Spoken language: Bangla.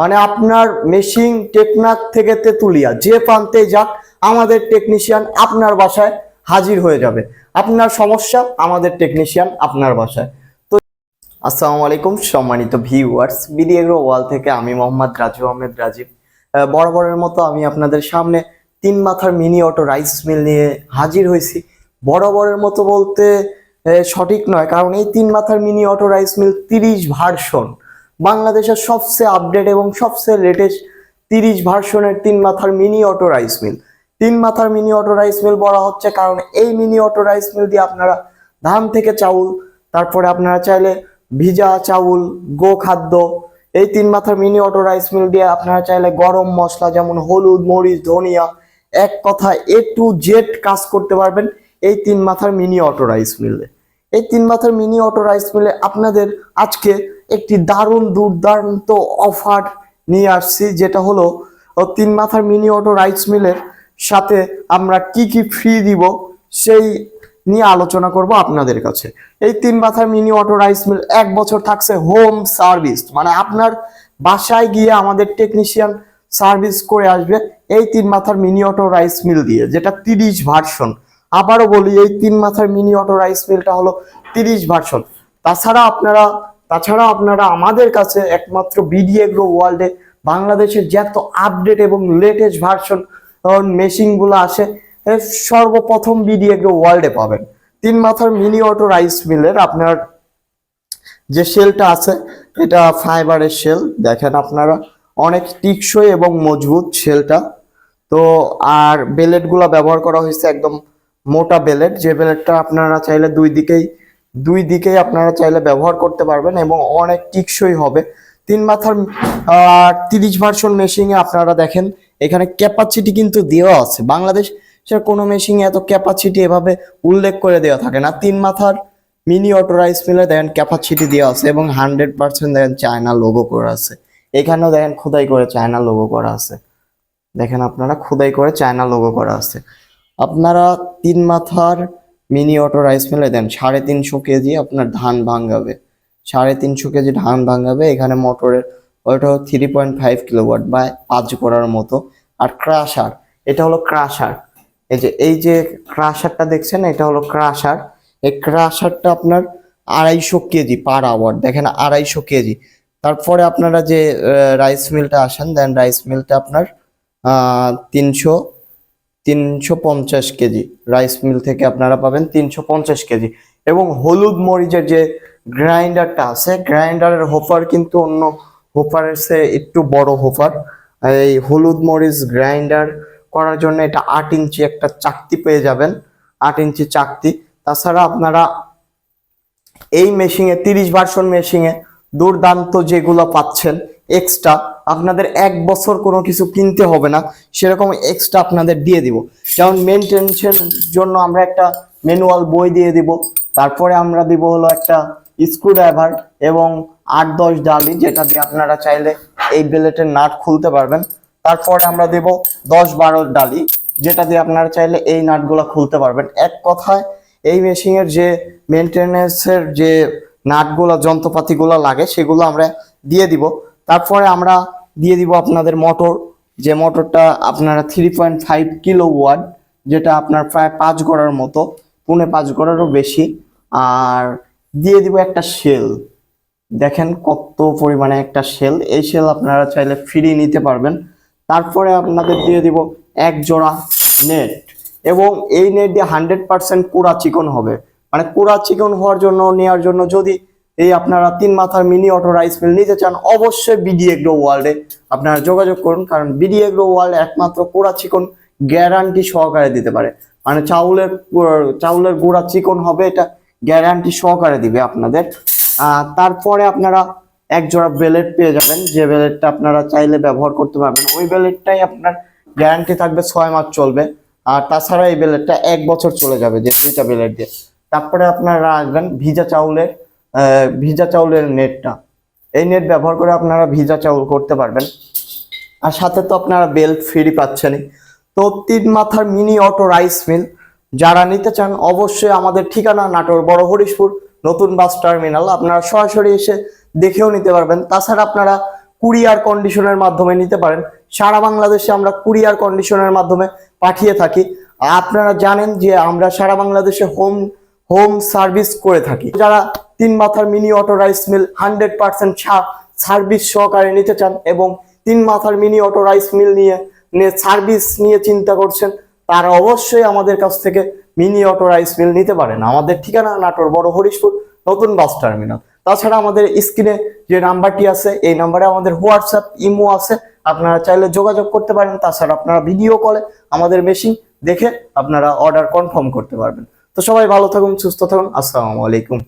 মানে আপনার মেশিন টেকনাক থেকে তেতুলিয়া, যে প্রান্তে যাক, আমাদের টেকনিশিয়ান আপনার বাসায় হাজির হয়ে যাবে। আপনার সমস্যা, আমাদের টেকনিশিয়ান আপনার বাসায়। তো আসসালামু আলাইকুম, সম্মানিত ভিউয়ার্স বিডিএগ্রো ওয়াল থেকে আমি মোহাম্মদ রাজু আহমেদ রাজীব। বরাবরের মতো আমি আপনাদের সামনে তিন মাথার মিনি অটো রাইস মিল নিয়ে হাজির হয়েছি। বরাবরের মতো বলতে সঠিক নয়, কারণ এই তিন মাথার মিনি অটো রাইস মিল তিরিশ ভার্সন বাংলাদেশের সবচেয়ে আপডেট এবং সবচেয়ে লেটেস্ট তিরিশ ভার্সনের তিন মাথার মিনি অটো রাইস মিল তিন মাথার মিনি অটো রাইস মিল বলা হচ্ছে কারণ এই মিনি অটো রাইস মিল দিয়ে আপনারা ধান থেকে চাউল, তারপরে আপনারা চাইলে ভিজা চাউল গো খাদ্য এই তিন মাথার মিনি অটো রাইস মিল দিয়ে আপনারা চাইলে গরম মশলা যেমন হলুদ, মরিচ, ধনিয়া, এক কথা এ টু জেড কাজ করতে পারবেন এই তিন মাথার মিনি অটো রাইস মিলে এই তিন মাথার মিনি অটো রাইস মিলে আপনাদের আজকে একটি দারুণ, দুর্দান্ত অফার নিয়ে আসছি, যেটা হলো তিন মাথার মিনি অটো রাইস মিলের সাথে আমরা কি কি ফ্রি দিব, সেই নিয়ে আলোচনা করব আপনাদের কাছে। এই তিন মাথার মিনি অটো রাইস মিল এক বছর থাকছে হোম সার্ভিস মানে আপনার বাসায় গিয়ে আমাদের টেকনিশিয়ান সার্ভিস করে আসবে এই তিন মাথার মিনি অটো রাইস মিল দিয়ে, যেটা তিরিশ ভার্সন আবারও বলি, এই তিন মাথার মিনি অটো রাইস মিলটা হলো তিরিশ ভার্সন তাছাড়া আপনারা তাছাড়া আপনারা আমাদের কাছে একমাত্র বিডিএগ্রো ওয়ার্ল্ডে বাংলাদেশের যত আপডেট এবং লেটেস্ট ভার্সন মেশিনগুলো আসে সর্বপ্রথম বিডিএগ্রো ওয়ার্ল্ডে পাবেন। তিন মাথার মিনি অটো রাইস মিলের আপনার যে শেলটা আছে, এটা ফাইবারের শেল দেখেন আপনারা, অনেক টিকসই এবং মজবুত শেলটা তো আর বেলেটগুলো ব্যবহার করা হয়েছে একদম মোটা বেলেট, যে বেলেটটা আপনারা চাইলে দুই দিকেই দুই দিকেই আপনারা চাইলে ব্যবহার করতে পারবেন এবং অনেক টিকসই হবে। তিন মাথার তিরিশ ভার্সন মেশিনে আপনারা দেখেন, এখানে ক্যাপাসিটি কিন্তু দেওয়া আছে। বাংলাদেশ সে কোনো মেশিনে এত ক্যাপাসিটি এভাবে উল্লেখ করে দেওয়া থাকে না। তিন মাথার মিনি অটো রাইস মিলে দেখেন ক্যাপাসিটি দেওয়া আছে এবং হান্ড্রেড পার্সেন্ট দেখেন চায়না লোগো করা আছে। এখানেও দেখেন খোদাই করে চায়না লোগো করা আছে। দেখেন আপনারা খোদাই করে চায়না লোগো করা আছে। আপনারা তিন মাথার মিনি অটো রাইস মিলে দেন, সাড়ে তিনশো কেজি আপনার ধান ভাঙাবে। সাড়ে তিনশো কেজি ধান ভাঙাবে, এখানে মোটরের ওইটা থ্রি পয়েন্ট ফাইভ কিলোওয়াট বা পাঁচ করার মতো। আর ক্রাশার এটা হলো ক্রাশার এই যে এই যে ক্রাশারটা দেখছেন, এটা হলো ক্রাশার এই ক্রাশারটা আপনার আড়াইশো কেজি পার আওয়ার দেখেন আড়াইশো কেজি। তারপরে আপনারা যে রাইস মিলটা আসেন দেন রাইস মিলটা আপনার তিনশো তিনশো পঞ্চাশ কেজি। রাইস মিল থেকে আপনারা পাবেন তিনশো পঞ্চাশ কেজি। এবং হলুদ মরিচের যে গ্রাইন্ডারটা আছে, গ্রাইন্ডারের হোপার কিন্তু অন্য হোপারের সে একটু বড় হোপার এই হলুদ মরিচ গ্রাইন্ডার করার জন্য এটা আট ইঞ্চি একটা চাকতি পেয়ে যাবেন, আট ইঞ্চি চাকতি। তাছাড়া আপনারা এই মেশিনে তিরিশ ভার্সন মেশিনে দুর্দান্ত যেগুলো পাচ্ছেন এক্সট্রা আপনাদের এক বছর কোনো কিছু কিনতে হবে না, সেরকম এক্সট্রা আপনাদের দিয়ে দিব। যেমন মেনটেন্সের জন্য আমরা একটা ম্যানুয়াল বই দিয়ে দিব, তারপরে আমরা দিব হলো একটা স্ক্রু ড্রাইভার এবং আট দশ ডালি, যেটা দিয়ে আপনারা চাইলে এই বেলেটের নাট খুলতে পারবেন। তারপরে আমরা দেব দশ বারো ডালি, যেটা দিয়ে আপনারা চাইলে এই নাটগুলো খুলতে পারবেন। এক কথায়, এই মেশিনের যে মেনটেনেন্সের যে নাটগুলো, যন্ত্রপাতিগুলো লাগে, সেগুলো আমরা দিয়ে দিব। তারপরে আমরা দিয়ে দিব আপনাদের মোটর। যে মোটরটা আপনারা three point five kilowatt, যেটা আপনার প্রায় পাঁচ গড়ার মতো, পুনে পাঁচ গড়ারও বেশি। আর দিয়ে দিব একটা শেল দেখেন কত পরিমাণে একটা শেল এই শেল আপনারা চাইলে ফ্রি নিতে পারবেন। তারপরে আপনাদের দিয়ে দিব এক জোড়া নেট এবং এই নেট দিয়ে হান্ড্রেড পার্সেন্ট কুড়া চিকন হবে। মানে কুড়া চিকন হওয়ার জন্য নেওয়ার জন্য যদি এই আপনারা তিন মাথার মিনি অটো রাইস মিল নিতে চান, অবশ্যই বিডি এগ্রো ওয়ার্ল্ডে আপনারা যোগাযোগ করুন, কারণ বিডি এগ্রো ওয়ার্ল্ড একমাত্র পুরা চিকন গ্যারান্টি সহকারে দিতে পারে। মানে চাউলের চাউলের গুঁড়া চিকন হবে, এটা গ্যারান্টি সহকারে দিবে আপনাদের। তারপরে আপনারা এক জোড়া বেলেট পেয়ে যাবেন, যে বেলেটটা আপনারা চাইলে ব্যবহার করতে পারবেন। ওই বেলেটটাই আপনার গ্যারান্টি থাকবে ছয় মাস চলবে, আর তাছাড়া এই বেলেটটা এক বছর চলে যাবে, যে দুইটা বেলেট দিয়ে। তারপরে আপনারা আসবেন ভিজা চাউলের ভিজা চাউলের নেটটা। এই নেট ব্যবহার করে আপনারা ভিজা চাউল করতে পারবেন। আর সাথে তো আপনারা বেল্ট ফ্রি পাচ্ছেনই। তো তিন মাথার মিনি অটো রাইস মিল, যারা নিতে চান অবশ্যই আমাদের ঠিকানা নাটোর বড় হরিশপুর, নতুন বাস টার্মিনাল। আপনারা সরাসরি এসে দেখেও নিতে পারবেন। তাছাড়া আপনারা কুরিয়ার কন্ডিশনের মাধ্যমে নিতে পারেন। সারা বাংলাদেশে আমরা কুরিয়ার কন্ডিশনের মাধ্যমে পাঠিয়ে থাকি। আপনারা জানেন যে আমরা সারা বাংলাদেশে হোম হোম সার্ভিস করে থাকি। যারা তিন মাথার mini auto rice mill hundred percent service সহকারে নিতে চান এবং তিন মাথার মিনি অটো রাইস মিল নিয়ে সার্ভিস নিয়ে চিন্তা করছেন, তারা অবশ্যই আমাদের কাছ থেকে মিনি অটো রাইস মিল নিতে পারেন। আমাদের ঠিকানা নাটোর বড় হরিশপুর, নতুন বাস টার্মিনাল তাছাড়া আমাদের স্ক্রিনে যে নাম্বারটি আছে, এই নাম্বারে আমাদের হোয়াটসঅ্যাপ ইমো আছে। আপনারা চাইলে যোগাযোগ করতে পারেন। তাছাড়া আপনারা ভিডিও কলে আমাদের মেশিন দেখে আপনারা অর্ডার কনফার্ম করতে পারবেন। তো সবাই ভালো থাকুন, সুস্থ থাকুন। আসসালামু আলাইকুম।